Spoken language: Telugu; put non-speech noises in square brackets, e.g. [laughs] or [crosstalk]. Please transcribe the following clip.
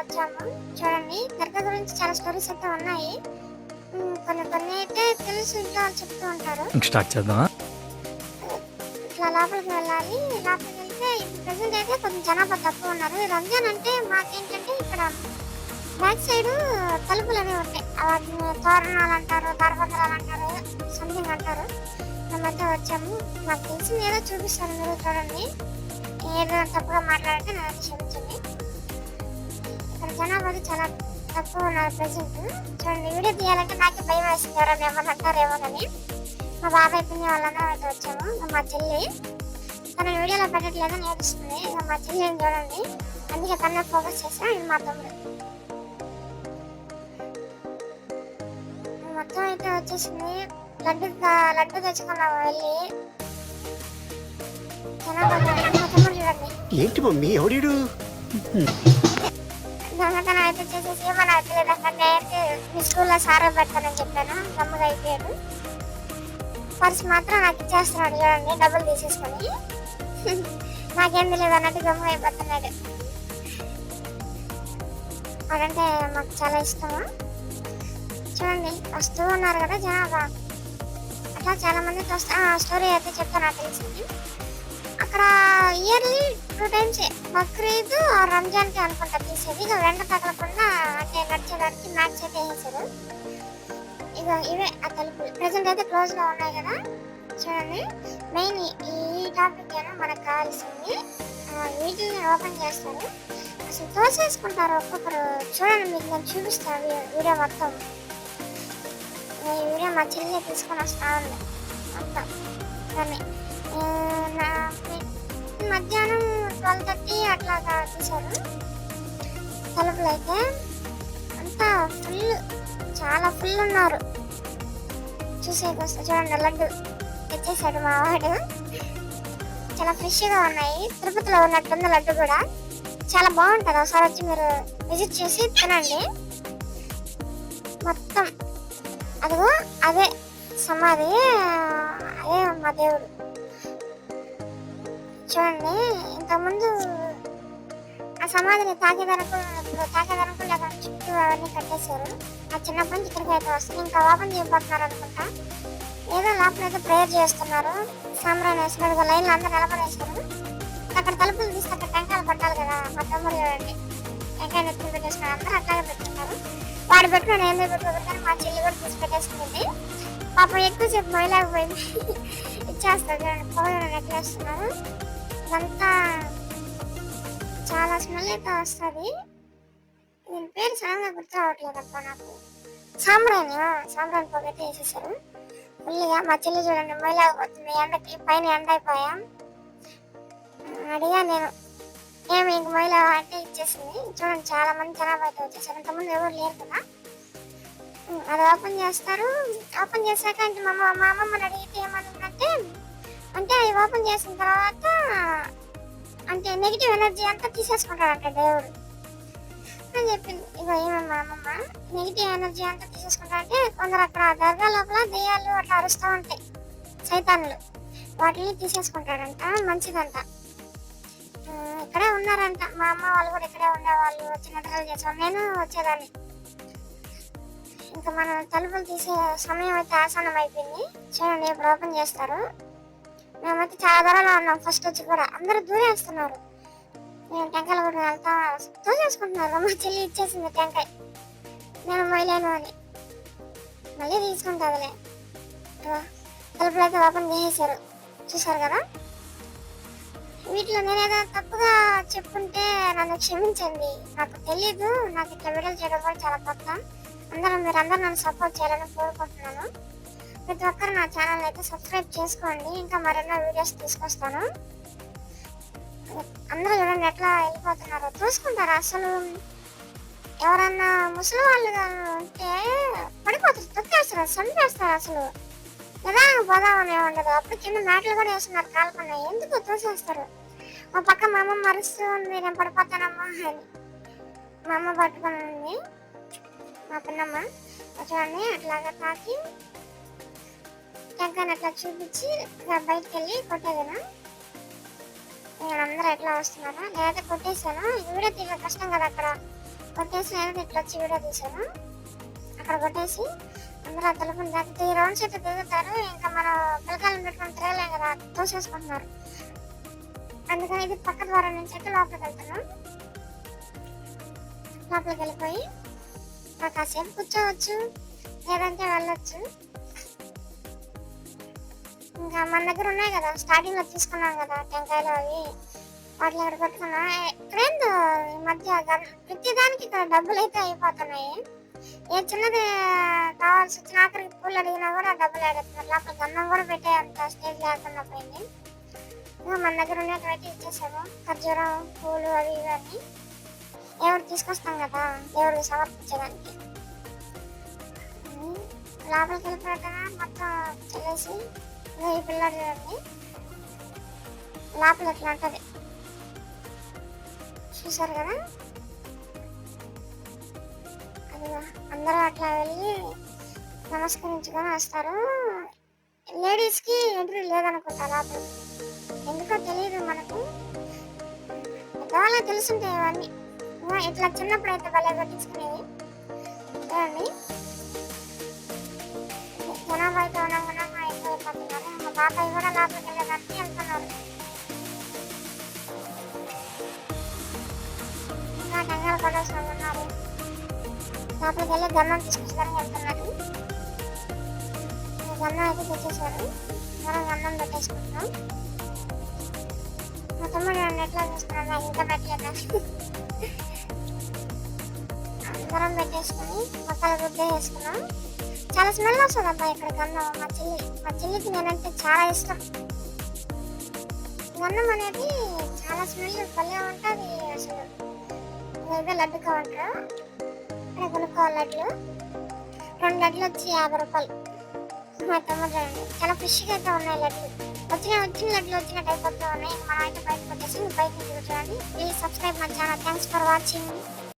వచ్చాము. చూడండి దర్గా గురించి చాలా స్టోరీస్ అయితే ఉన్నాయి. కొన్ని కొన్ని అయితే తెలుసు ఇంట్లో వాళ్ళు చెప్తూ ఉంటారు. స్టార్ట్ చేద్దామా? ఇట్లా లోపలికి వెళ్ళాలి. లోపలికి వెళ్తే ప్రజెంట్ అయితే కొంచెం జనాభా తక్కువ ఉన్నారు. రంజాన్ అంటే మాకేంటంటే ఇక్కడ బ్యాక్ సైడ్ తలుపులు అనేవి ఉంటాయి. వాటిని తోరణాలు అంటారు దర్బంధాలు అంటారు సంథింగ్ అంటారు. మేమైతే వచ్చాము. నాకు తెలిసింది ఏదో చూపిస్తాను మీరు చూడండి. ఏదో తప్పుగా మాట్లాడితే నాకు క్షమించండి ఇక్కడ జనాభా అయితే చాలా తక్కువ ఉన్నారు ప్రజెంట్ చూడండి వీడియో తీయాలంటే నాకే భయం వేసింది. ఎవరైనా ఏమన్నా అంటారేమోనని మా బాబాయ్ పిన్ని అయితే వచ్చాము. ఇంకా మా చెల్లి తన వీడియోలో పెట్టట్లేదని ఏడుస్తుంది. ఇంకా మా చెల్లిని చూడండి. అందుకే తనే ఫోకస్ చేసా ఇది మా తమ్ముడు. మొత్తం అయితే వచ్చేసింది. లడ్డు లడ్డు తెచ్చుకున్నాము వెళ్ళి జనాభా చూడండి, ఏంటి మమ్మీ అయితే చేసేసి ఏమన్నా మీ స్కూల్లో సారం పెడతానని చెప్పాను. గమ్మగా అయిపోయాడు. పర్స్ మాత్రం నాకు ఇచ్చేస్తున్నాడు. చూడండి డబ్బులు తీసేసుకొని. నాకేం తెలియదు అన్నట్టు గమ్మగా అయిపోతున్నాడు. అదంటే మాకు చాలా ఇష్టము? చూడండి వస్తూ ఉన్నారు కదా జనాభా. అట్లా చాలా మంది స్టోరీ అయితే చెప్తాను నాకు తెలిసింది. అక్కడ ఇయర్లీ టూ టైమ్స్ బక్రీద్ రంజాన్కి అనుకుంటా తీసేది. ఇక వెంట తగలకుండా అంటే నడిచేదానికి మ్యాచ్ అయితే వేసారు ఇక ఇవే ఆ తలుపులు. ప్రజెంట్ అయితే క్లోజ్లో ఉన్నాయి కదా. చూడండి. మెయిన్ ఈ టాపిక్ ఏమో మనకు కావాల్సింది వీటిని ఓపెన్ చేస్తారు. అసలు తోసేసుకుంటారు ఒక్కొక్కరు. చూడండి మీకు నేను చూపిస్తాను వీడియో మొత్తం. ఈ వీడియో మా చెల్లి తీసుకొని వస్తా ఉంది. మొత్తం. దాన్ని మధ్యాహ్నం ట్వెల్వ్ థర్టీ అట్లా తీశారు సెలవులు అయితే అంతా ఫుల్ చాలా ఫుల్ ఉన్నారు. చూసేకి వస్తే చూడండి లడ్డు తెచ్చేసాడు మా వాడు. చాలా ఫ్రెష్గా ఉన్నాయి. తిరుపతిలో ఉన్నట్టుంది లడ్డు కూడా. చాలా బాగుంటుంది. ఒకసారి వచ్చి మీరు విజిట్ చేసి తినండి. మొత్తం. అదిగో అదే సమాధి అదే మా దేవుడు. చూడండి ఇంతకుముందు ఆ సమాధిని తాకేదనుకు తాకేదనుకు లేక చుట్టూ అవన్నీ కట్టేశారు. ఆ చిన్నప్పటి నుంచి ఇక్కడికి అయితే వస్తుంది ఇంకా ఓపెన్ చేయబోతున్నారు అనుకుంటా? ఏదో లోపల అయితే ప్రేయర్ చేస్తున్నారు. సాంబ్రాన్ వేసినట్టుగా లైన్లో అందరూ నిలబడేశారు. అక్కడ తలుపులు తీసి అక్కడ టెంకాయలు పట్టాలి కదా మా తమ్ముడు చూడండి. టెంకాయ నెత్తులు పెట్టేసుకున్నారు అందరూ అట్లాగే పెట్టుకున్నారు. వాడు పెట్టుకుని? ఏం పెట్టుకోరు మా చెల్లి కూడా తీసి పెట్టేసుకుంది. పాపం ఎక్కువసేపు మొయలేకపోయింది. [laughs] ఇచ్చేస్తారు చూడండి. పొగలు నెట్లేస్తున్నారు ఇదంతా చాలా స్మెల్ అయితే వస్తుంది. దీని పేరు సడన్గా గుర్తు రావట్లేదు అబ్బా నాకు. సాంబ్రాణి సాంబ్రాన్ సాంబ్రాణి పొగ అయితే వేసేసారు. ఫుల్గా మా చెల్లి చూడండి మొయలేకపోతుంది ఎండకి పైన ఎండ అయిపోయాం. అడిగా నేను ఏమి ఇంక మొయల అంటే ఇచ్చేసింది. చూడండి చాలా మంది జనాభా అయితే వచ్చేసారు. ఇంతకుముందు ఎవరు లేరు కదా. అది ఓపెన్ చేస్తారు. ఓపెన్ చేశాక ఇంక మా అమ్మ- మా అమ్మమ్మని అడిగితే ఏమనుందంటే అంటే అవి ఓపెన్ చేసిన తర్వాత అంటే నెగిటివ్ ఎనర్జీ అంతా తీసేసుకుంటాడంట దేవుడు. అని చెప్పింది. ఇగో ఏమమ్మా మా అమ్మమ్మ నెగిటివ్ ఎనర్జీ అంతా తీసేసుకుంటారంటే కొందరు అక్కడ దర్గా లోపల దెయ్యాలు అట్లా అరుస్తూ ఉంటాయి సైతాన్లు. వాటిని తీసేసుకుంటాడంట మంచిదంట. ఇక్కడే ఉన్నారంట. మా అమ్మ వాళ్ళు కూడా ఇక్కడే ఉండేవాళ్ళు వచ్చి నిద్రలు చేసాం నేను వచ్చేదాన్ని. ఇంకా మనం తలుపులు తీసే సమయం అయితే ఆసనం అయిపోయింది చూడండి ఇప్పుడు ఓపెన్ చేస్తారు. మేమైతే చాలా దూరంలో ఉన్నాం. ఫస్ట్ వచ్చి కూడా అందరూ దూరేస్తున్నారు నేను టెంకాయలు కూడా వెళ్తా చేసుకుంటున్నారు మా చెల్లి ఇచ్చేసింది టెంకాయ. నేను మొయలేను అని. మళ్ళీ తీసుకుంటాదులే. తలుపులు అయితే ఓపెన్ చేసేసారు. చూసారు కదా? వీటిలో నేనేదో తప్పుగా చెప్పుంటే నన్ను క్షమించండి. నాకు తెలీదు. నాకు ఇట్లా వీడియోలు చేయడం కూడా చాలా కొత్త అందరూ మీరు అందరూ నన్ను సపోర్ట్ చేయాలని కోరుకుంటున్నాను. ప్రతి ఒక్కరు నా ఛానల్ అయితే సబ్స్క్రైబ్ చేసుకోండి. ఇంకా మరెన్నో వీడియోస్ తీసుకొస్తాను. అందరూ చూడండి ఎట్లా వెళ్ళిపోతున్నారో. చూసుకుంటారు? అసలు ఎవరన్నా ముసలి వాళ్ళు ఉంటే పడిపోతారు. తొక్కేస్తారు చంపేస్తారు అసలు. నిదానంగా పోదామని ఉండదు. అప్పుడు కింద మ్యాట్లు కూడా వేస్తున్నారు కాలకుండా ఎందుకు తోసేస్తారు? మా పక్క మా అమ్మ మరుస్తూ ఉంది నేను పడిపోతానమ్మా అని. మా అమ్మ పట్టుకొని ఉంది. మా పిన్నమ్మ. చూడండి అట్లాగా తాకి టెంకాయని అట్లా చూపించి బయటకు బయటికి వెళ్ళి కొట్టేదను? నేను అందరూ ఎట్లా వస్తున్నారా? నేనైతే కొట్టేశాను ఈ వీడియో తీయడం కష్టం కదా అక్కడ. కొట్టేసి నేను ఇట్లా వచ్చి వీడియో తీశాను అక్కడ కొట్టేసి అందరూ ఆ తలుపుని దాకా త్రీ రౌండ్స్ అయితే తిరుగుతారు. ఇంకా మనం పిల్లకాయలను పెట్టుకుని తిరగలేం కదా తోసేసుకుంటున్నారు. అందుకని ఇది పక్క ద్వారా నుంచి అయితే లోపలికి వెళ్తున్నాం. లోపలికి వెళ్ళిపోయి అక్కడ కాసేపు కూర్చోవచ్చు. లేదంటే వెళ్ళొచ్చు. ఇంకా మన దగ్గర ఉన్నాయి కదా స్టార్టింగ్లో తీసుకున్నాం కదా టెంకాయలు అవి. వాటిని ఇక్కడ పెట్టుకున్నా. ఇక్కడేందో ఈ మధ్య ప్రతిదానికి ప్రతి దానికి ఇక్కడ డబ్బులు అయితే అయిపోతున్నాయి. ఏ చిన్నది కావాల్సి వచ్చిన ఆఖరికి పూలు అడిగినా కూడా డబ్బులు అడుగుతున్నారు లోపల గన్నం కూడా పెట్టే అంత స్టేజ్ లేకుండా పోయింది. ఇంకా మన దగ్గర ఉన్నటువంటి ఇచ్చేసాము. ఖర్జూరం పూలు అవి ఇవన్నీ. ఎవరు తీసుకొస్తాం కదా దేవుడికి సమర్పించడానికి. లోపలికి వెళ్ళిపోయాక మొత్తం చెల్లేసి ఈ పిల్లలు చూడండి లోపల ఎట్లా ఉంటుంది. చూసారు కదా? అది అందరూ అట్లా వెళ్ళి నమస్కరించుకొని వస్తారు. లేడీస్కి ఎంట్రీ లేదనుకుంటా లోపల. ఎందుకో తెలియదు మనకు. పెద్దవాళ్ళకి తెలుసుంటాయి ఇవన్నీ. ఇట్లా చిన్నప్పుడు అయితే భలే కొట్టించుకునేవి. చూడండి జనాభా అయితే ఉండగానే అయిపోతున్నారు మా బాబాయ్ కూడా లోపలికి వెళ్ళేదానికి వెళ్తున్నారు ఇంకా టంగాలు పడేసిన వాళ్ళు ఉన్నారు లోపలికి వెళ్ళి గన్నం తీసుకొచ్చేదానికి వెళ్తున్నారు ఈ గన్నం అయితే తెచ్చేసారు మనం గన్నం పెట్టేసుకుంటున్నాం మా తమ్ముడు నన్ను ఎట్లా చూస్తున్నాడు నాకు ఇంకా పెట్టలేదు అందరం పెట్టేసుకుని మొక్కలు గుడ్డ వేసుకున్నాం చాలా స్మెల్ వస్తుంది అబ్బా ఇక్కడ గన్నం. మా చెల్లి మా చెల్లికి నేనంటే చాలా ఇష్టం. గన్నం అనేది చాలా స్మెల్ భలే ఉంటుంది అసలు. ఏదో లడ్డు కౌంటర్ ఇక్కడ కొనుక్కోవాలి లడ్లు రెండు లడ్లు వచ్చి యాభై రూపాయలు. మా తమ్ముడు చాలా ఫ్రెష్గా అయితే ఉన్నాయి లడ్లు వచ్చిన వచ్చిన లడ్లు వచ్చిన టైప్ అయితే ఉన్నాయి. మనం అయితే బయటకు వచ్చేసి బయట నుంచి చూడండి ప్లీజ్ సబ్స్క్రైబ్ మా ఛానల్. Thanks for watching.